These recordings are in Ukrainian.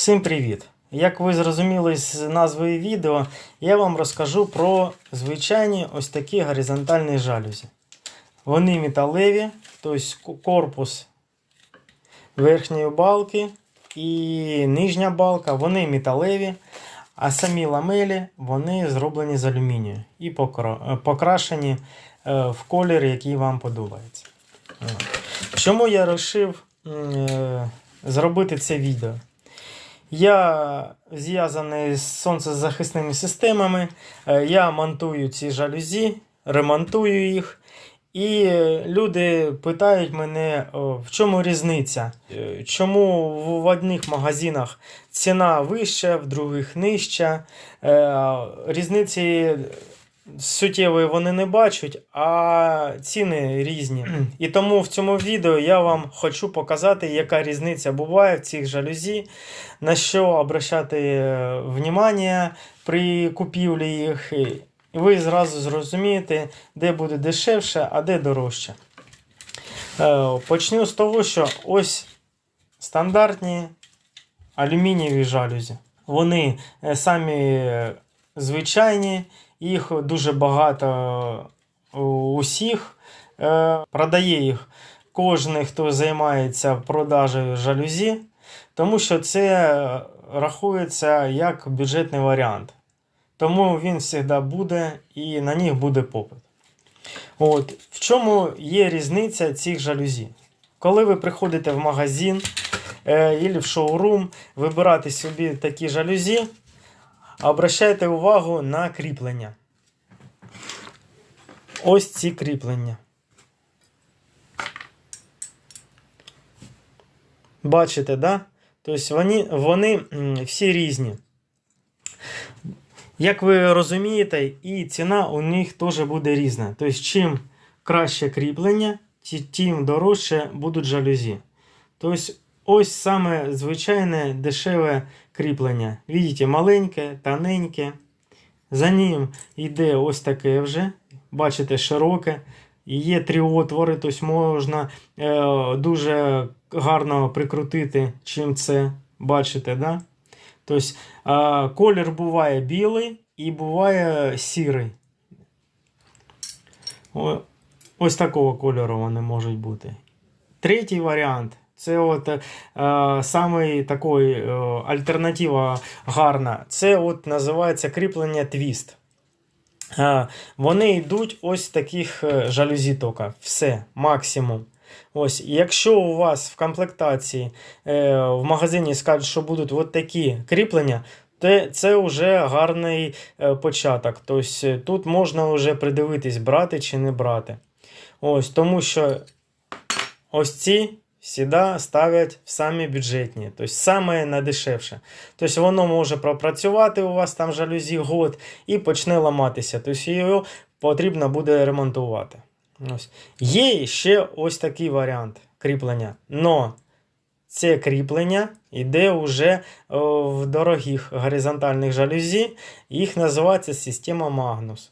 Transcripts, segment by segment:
Всім привіт! Як ви зрозуміли з назви відео, я вам розкажу про звичайні ось такі горизонтальні жалюзі. Вони металеві, тобто корпус верхньої балки і нижня балка, вони металеві, а самі ламелі вони зроблені з алюмінію і е, покрашені е, в колір, який вам подобається. Чому я вирішив е, зробити це відео? Я зв'язаний з сонцезахисними системами. Е, Я монтую ці жалюзі, ремонтую їх. І люди питають мене, в чому різниця? Е, Чому в в одних магазинах ціна вища, в других нижча. Е, Різниці суттєвої вони не бачать, а ціни різні. І тому в цьому відео я вам хочу показати, яка різниця буває в цих жалюзі, на що обращати е, внимання при купівлі їх. І ви зразу зрозумієте, де буде дешевше, а де дорожче. Е, Почну з того, що ось стандартні алюмінієві жалюзі. Вони е, самі звичайні, їх дуже багато усіх. Е, Продає їх кожен, хто займається продажею жалюзі, тому що це е, рахується як бюджетний варіант. Тому він завжди буде і на них буде попит. От. В чому є різниця цих жалюзі? Коли ви приходите в магазин е, або в шоурум, вибирати собі такі жалюзі, обращайте увагу на кріплення. Ось ці кріплення. Бачите, да? Тобто вони, вони всі різні. Як ви розумієте, і ціна у них теж буде різна. Тобто, чим краще кріплення, тим дорожче будуть жалюзі. Тобто, ось саме звичайне дешеве кріплення. Видите, маленьке, тоненьке. За ним йде ось таке вже. Бачите, широке. Є три отвори, тобто можна е, дуже гарно прикрутити, чим це. Бачите, да? Тобто, а, колір буває білий і буває сірий. О, ось такого кольору вони можуть бути. Третій варіант це от е, самий такий е, альтернатива гарна. Це от називається кріплення твіст. Е, вони йдуть ось таких е, жалюзі тока. Все, максимум. Ось, якщо у вас в комплектації е, в магазині скажуть, що будуть от такі кріплення, то це вже гарний е, початок. Тобто тут можна вже придивитись, брати чи не брати. Ось, тому що ось ці завжди ставлять в самі бюджетні, тобто саме найдешевше. Тобто воно може пропрацювати у вас там жалюзі год і почне ламатися. Тобто його потрібно буде ремонтувати. Ось. Є ще ось такий варіант кріплення. Но це кріплення йде вже в дорогих горизонтальних жалюзі. Їх називається система Magnus.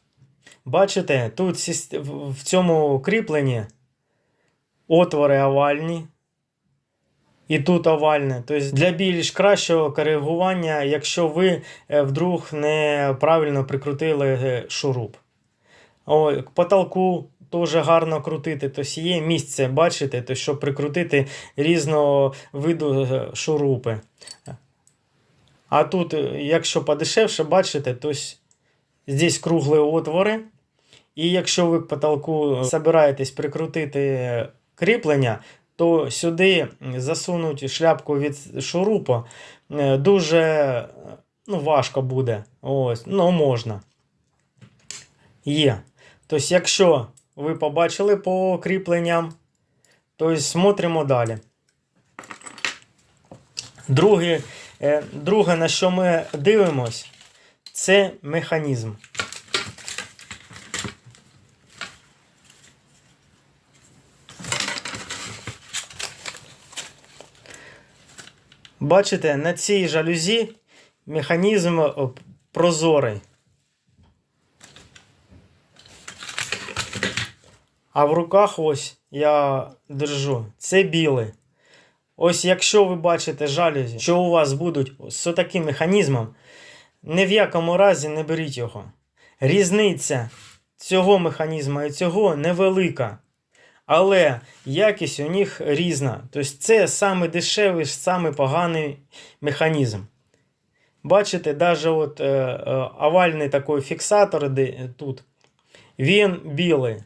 Бачите, тут в цьому кріпленні отвори овальні. І тут овальне. Тобто для більш кращого коригування, якщо ви е, вдруг неправильно прикрутили е, шуруп. О, потолку теж гарно крутити. Тобто є місце, бачите, тобто, щоб прикрутити різного виду е, шурупи. А тут, якщо подешевше, бачите, тобто здесь круглі отвори. І якщо ви к потолку збираєтесь прикрутити кріплення, то сюди засунути шляпку від шурупа е, дуже ну, важко буде. Ось, ну, можна. Є. Тобто, якщо ви побачили по кріпленням, то смотримо далі. Друге, е, друге, на що ми дивимось, це механізм. Бачите, на цій жалюзі механізм прозорий. А в руках ось я держу. Це білий. Ось якщо ви бачите жалюзі, що у вас будуть з таким механізмом, ні в якому разі не беріть його. Різниця цього механізму і цього невелика. Але якість у них різна. Тобто це саме дешевий, саме поганий механізм. Бачите, навіть от, е, е, овальний такий фіксатор де, тут, він білий.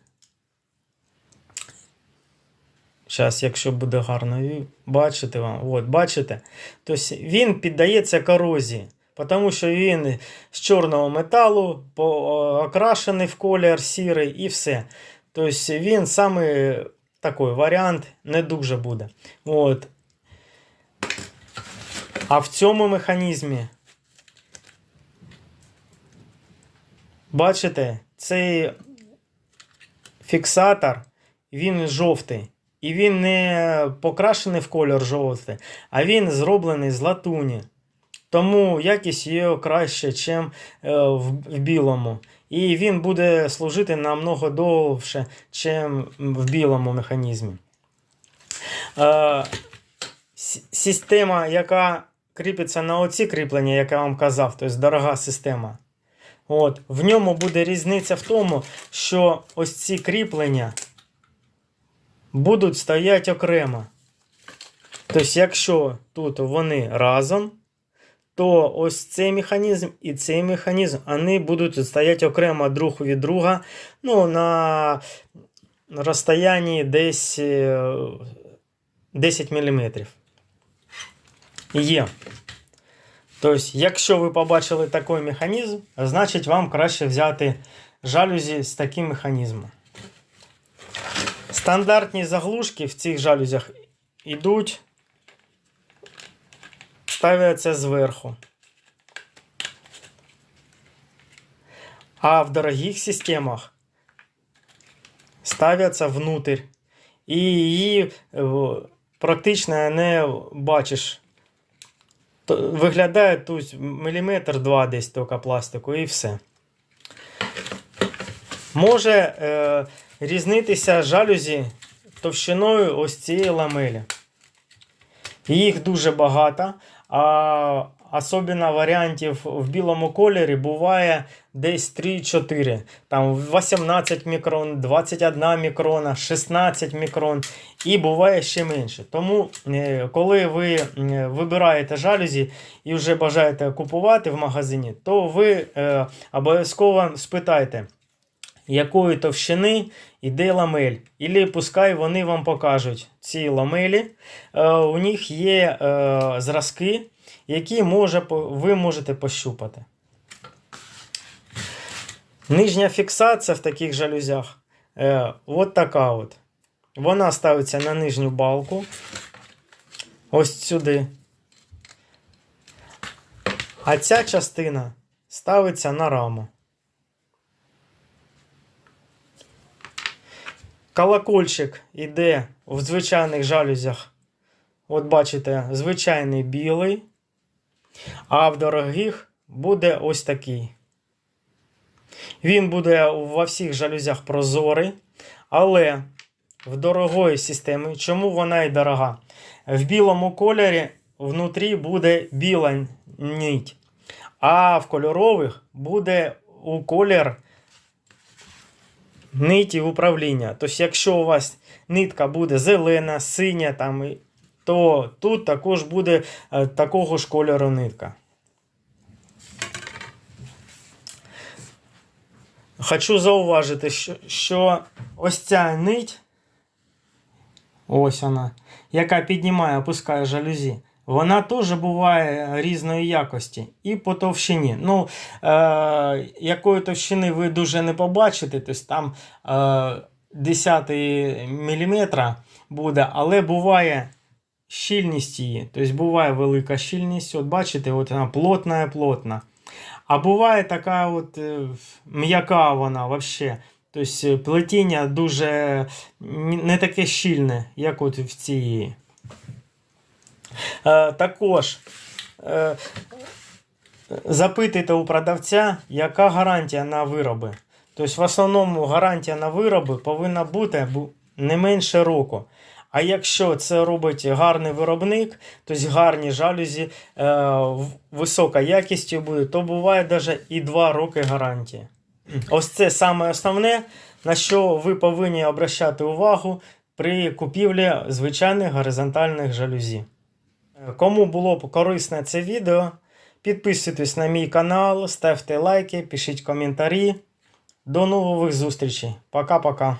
Зараз, якщо буде гарно бачити вам, от, бачите? Тобто він піддається корозії, тому що він з чорного металу, окрашений в колір сірий і все. Тобто він саме такий варіант не дуже буде. От. А в цьому механізмі, бачите, цей фіксатор, він жовтий. І він не покрашений в колір жовтий, а він зроблений з латуні. Тому якість його краще, ніж в, в білому. І він буде служити намного довше, ніж в білому механізмі. Е, система, яка кріпиться на оці кріплення, як я вам казав, тобто дорога система. От, в ньому буде різниця в тому, що ось ці кріплення будуть стояти окремо. Тобто, якщо тут вони разом, то ось цей механізм і цей механізм вони будуть стояти окремо друг від друга ну, на розстоянні десь е, 10 мм. Є. Тобто, якщо ви побачили такий механізм, значить вам краще взяти жалюзі з таким механізмом. Стандартні заглушки в цих жалюзях йдуть, ставляться зверху. А в дорогих системах ставляться внутрь. І її е, практично не бачиш. Виглядає тут міліметр два десь тільки пластику і все. Може е, різнитися жалюзі товщиною ось цієї ламелі. Їх дуже багато, а особливо варіантів в білому кольорі буває десь 3-4. Там 18 мікрон, 21 мікрона, 16 мікрон і буває ще менше. Тому, е, коли ви е, вибираєте жалюзі і вже бажаєте купувати в магазині, то ви е, обов'язково спитайте, якої товщини йде ламель. Ілі пускай вони вам покажуть ці ламелі. Е, у них є е, зразки, які може, ви можете пощупати. Нижня фіксація в таких жалюзях е, от така от. Вона ставиться на нижню балку. Ось сюди. А ця частина ставиться на раму. Колокольчик іде в звичайних жалюзях. От бачите, звичайний білий. А в дорогих буде ось такий. Він буде во всіх жалюзях прозорий. Але в дорогої системи, чому вона і дорога? В білому кольорі внутрі буде біла нить. А в кольорових буде у колір ниті управління. Тобто, якщо у вас нитка буде зелена, синя, там, то тут також буде е, такого ж кольору нитка. Хочу зауважити, що ось ця нить, ось вона, яка піднімає, опускає жалюзі, вона теж буває різної якості і по товщині. Ну, е, якої товщини ви дуже не побачите, тобто там е, 10 мм буде, але буває щільність її. Тобто буває велика щільність. От бачите, от вона плотна, плотна. А буває така от е, м'яка вона взагалі. Тобто плетіння дуже не таке щільне, як от в цій. Е, також е, запитуйте у продавця, яка гарантія на вироби. Тобто, в основному гарантія на вироби повинна бути не менше року. А якщо це робить гарний виробник, тобто гарні жалюзі, е, висока якістю буде, то буває навіть і 2 роки гарантії. Ось це саме основне, на що ви повинні обращати увагу при купівлі звичайних горизонтальних жалюзі. Кому було б корисне це відео, підписуйтесь на мій канал, ставте лайки, пишіть коментарі. До нових зустрічей. Пока-пока.